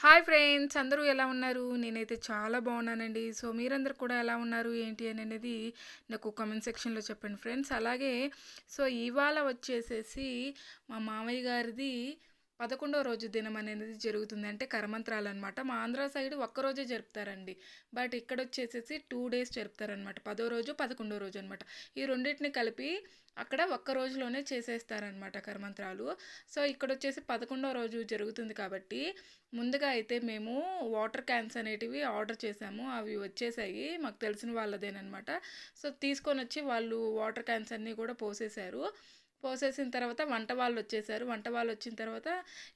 Hi friends అందరూ ఎలా ఉన్నారు? నేనైతే చాలా బాగున్నానండి. సో మీరందరూ కూడా ఎలా ఉన్నారు? ఏంటి అని అనేది నాకు కామెంట్ సెక్షన్లో చెప్పండి ఫ్రెండ్స్. అలాగే సో ఇవాళ వచ్చేసేసి మా మామయ్య గారిది పదకొండవ రోజు దినం అనేది జరుగుతుంది అంటే కరమంత్రాలు అనమాట మా ఆంధ్ర సైడ్ ఒక్కరోజే జరుపుతారండి. బట్ ఇక్కడ వచ్చేసేసి టూ డేస్ జరుపుతారనమాట పదో రోజు పదకొండో రోజు అనమాట ఈ రెండింటిని కలిపి అక్కడ ఒక్క రోజులోనే చేసేస్తారనమాట కరమంత్రాలు. సో ఇక్కడ వచ్చేసి పదకొండవ రోజు జరుగుతుంది కాబట్టి ముందుగా అయితే మేము వాటర్ క్యాన్స్ అనేటివి ఆర్డర్ చేసాము. అవి వచ్చేసాయి. మాకు తెలిసిన వాళ్ళదేనమాట సో తీసుకొని వచ్చి వాళ్ళు వాటర్ క్యాన్స్ అన్నీ కూడా పోసేశారు. పోసేసిన తర్వాత వంట వాళ్ళు వచ్చేసారు. వంట వాళ్ళు వచ్చిన తర్వాత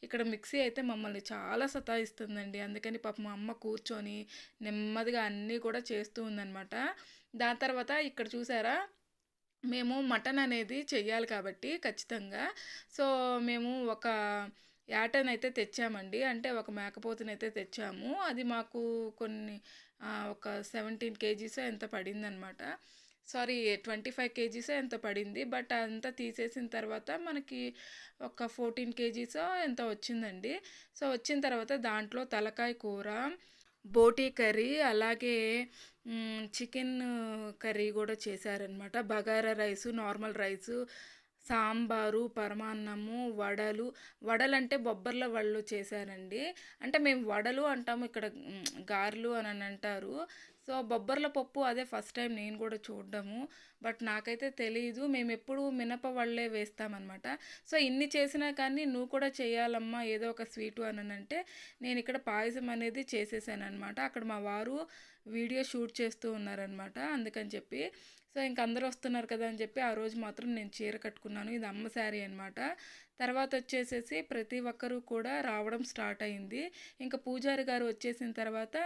ఇక్కడ మిక్సీ అయితే మమ్మల్ని చాలా సతాయిస్తుందండి. అందుకని పాప మా అమ్మ కూర్చొని నెమ్మదిగా అన్నీ కూడా చేస్తూ ఉందన్నమాట. దాని తర్వాత ఇక్కడ చూసారా? మేము మటన్ అనేది చెయ్యాలి కాబట్టి ఖచ్చితంగా. సో మేము ఒక యాటన్ అయితే తెచ్చామండి. అంటే ఒక మేకపోతుని అయితే తెచ్చాము. అది మాకు కొన్ని ఒక సెవెంటీన్ కేజీస్ ఎంత పడిందనమాట సారీ ట్వంటీ ఫైవ్ కేజీస్ ఎంత పడింది బట్ అంతా తీసేసిన తర్వాత మనకి ఒక ఫోర్టీన్ కేజీస్ ఎంత వచ్చిందండి. సో వచ్చిన తర్వాత దాంట్లో తలకాయ కూర బోటీ కర్రీ అలాగే చికెన్ కర్రీ కూడా చేశారనమాట bagara rice normal rice sambar పరమాన్నము వడలు. వడలు అంటే బొబ్బర్ల వడలు చేశారండి. అంటే మేము వడలు అంటాము ఇక్కడ గారెలు అని అంటారు. సో బొబ్బర్ల పప్పు అదే ఫస్ట్ టైం నేను కూడా చూడడము. బట్ నాకైతే తెలియదు మేము ఎప్పుడు మినప వళ్ళే వేస్తామన్నమాట. సో ఇన్ని చేసినా కానీ నువ్వు కూడా చేయాలమ్మా ఏదో ఒక స్వీటు అని అంటే నేను ఇక్కడ పాయసం అనేది చేసేసాను అనమాట అక్కడ మా వారు వీడియో షూట్ చేస్తూ ఉన్నారనమాట అందుకని చెప్పి. సో ఇంక అందరూ వస్తున్నారు కదా అని చెప్పి ఆ రోజు మాత్రం నేను చీర కట్టుకున్నాను. ఇది అమ్మ శారీ అనమాట తర్వాత వచ్చేసేసి ప్రతి ఒక్కరూ కూడా రావడం స్టార్ట్ అయింది. ఇంకా పూజారి గారు వచ్చేసిన తర్వాత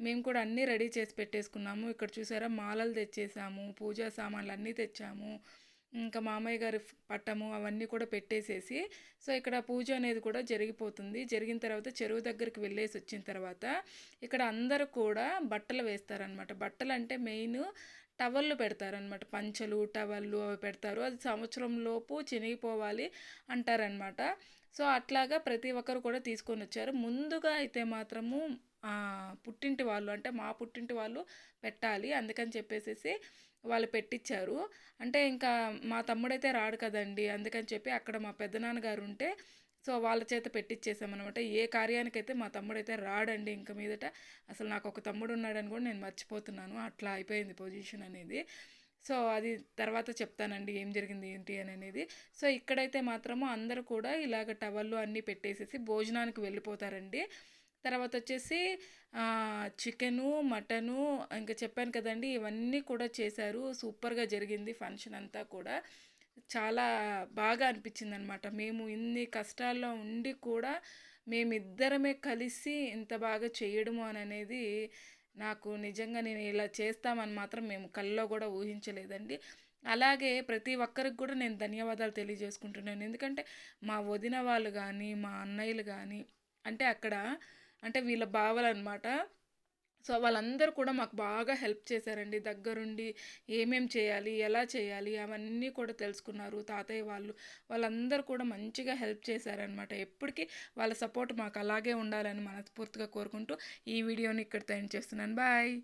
మేము కూడా అన్నీ రెడీ చేసి పెట్టేసుకున్నాము. ఇక్కడ చూసారా? మాలలు తెచ్చేసాము పూజా సామాన్లు అన్నీ తెచ్చాము. ఇంకా మామయ్య గారి పట్టము అవన్నీ కూడా పెట్టేసేసి సో ఇక్కడ పూజ అనేది కూడా జరిగిపోతుంది. జరిగిన తర్వాత చెరువు దగ్గరికి వెళ్ళేసి వచ్చిన తర్వాత ఇక్కడ అందరూ కూడా బట్టలు వేస్తారనమాట బట్టలు అంటే మెయిన్ టవల్లు పెడతారనమాట పంచలు టవల్లు అవి పెడతారు. అది సంవత్సరం లోపు చినిగిపోవాలి అంటారనమాట సో అట్లాగా ప్రతి ఒక్కరు కూడా తీసుకొని వచ్చారు. ముందుగా అయితే మాత్రము పుట్టింటి వాళ్ళు అంటే మా పుట్టింటి వాళ్ళు పెట్టాలి అందుకని చెప్పేసి వాళ్ళు పెట్టించారు అంటే ఇంకా మా తమ్ముడైతే రాడు కదండి అందుకని చెప్పి అక్కడ మా పెద్దనాన్నగారు ఉంటే సో వాళ్ళ చేత పెట్టించేసామన్నమాట ఏ కార్యానికైతే మా తమ్ముడైతే రాడండి ఇంక మీదట అసలు నాకు ఒక తమ్ముడు ఉన్నాడని కూడా నేను మర్చిపోతున్నాను. అట్లా అయిపోయింది పొజిషన్ అనేది. సో అది తర్వాత చెప్తానండి ఏం జరిగింది ఏంటి అని అనేది. సో ఇక్కడైతే మాత్రము అందరూ కూడా ఇలాగ టవల్లు అన్నీ పెట్టేసేసి భోజనానికి వెళ్ళిపోతారండి. తర్వాత వచ్చేసి చికెను మటను ఇంకా చెప్పాను కదండి ఇవన్నీ కూడా చేశారు. సూపర్గా జరిగింది ఫంక్షన్ అంతా కూడా. చాలా బాగా అనిపించింది అనమాట మేము ఇన్ని కష్టాల్లో ఉండి కూడా మేమిద్దరమే కలిసి ఇంత బాగా చేయడము అని అనేది నాకు నిజంగా నేను ఇలా చేస్తామని మాత్రం మేము కల్లో కూడా ఊహించలేదండి. అలాగే ప్రతి ఒక్కరికి కూడా నేను ధన్యవాదాలు తెలియజేసుకుంటున్నాను. ఎందుకంటే మా వదిన వాళ్ళు కానీ మా అన్నయ్యలు కానీ అంటే అక్కడ అంటే వీళ్ళ బావలు అనమాట సో వాళ్ళందరూ కూడా మాకు బాగా హెల్ప్ చేశారండి. దగ్గరుండి ఏమేం చేయాలి ఎలా చేయాలి అవన్నీ కూడా తెలుసుకున్నారు తాతయ్య వాళ్ళు. వాళ్ళందరూ కూడా మంచిగా హెల్ప్ చేశారనమాట. ఎప్పటికీ వాళ్ళ సపోర్ట్ మాకు అలాగే ఉండాలని మనస్ఫూర్తిగా కోరుకుంటూ ఈ వీడియోని ఇక్కడ ఎండ్ చేస్తున్నాను. బాయ్.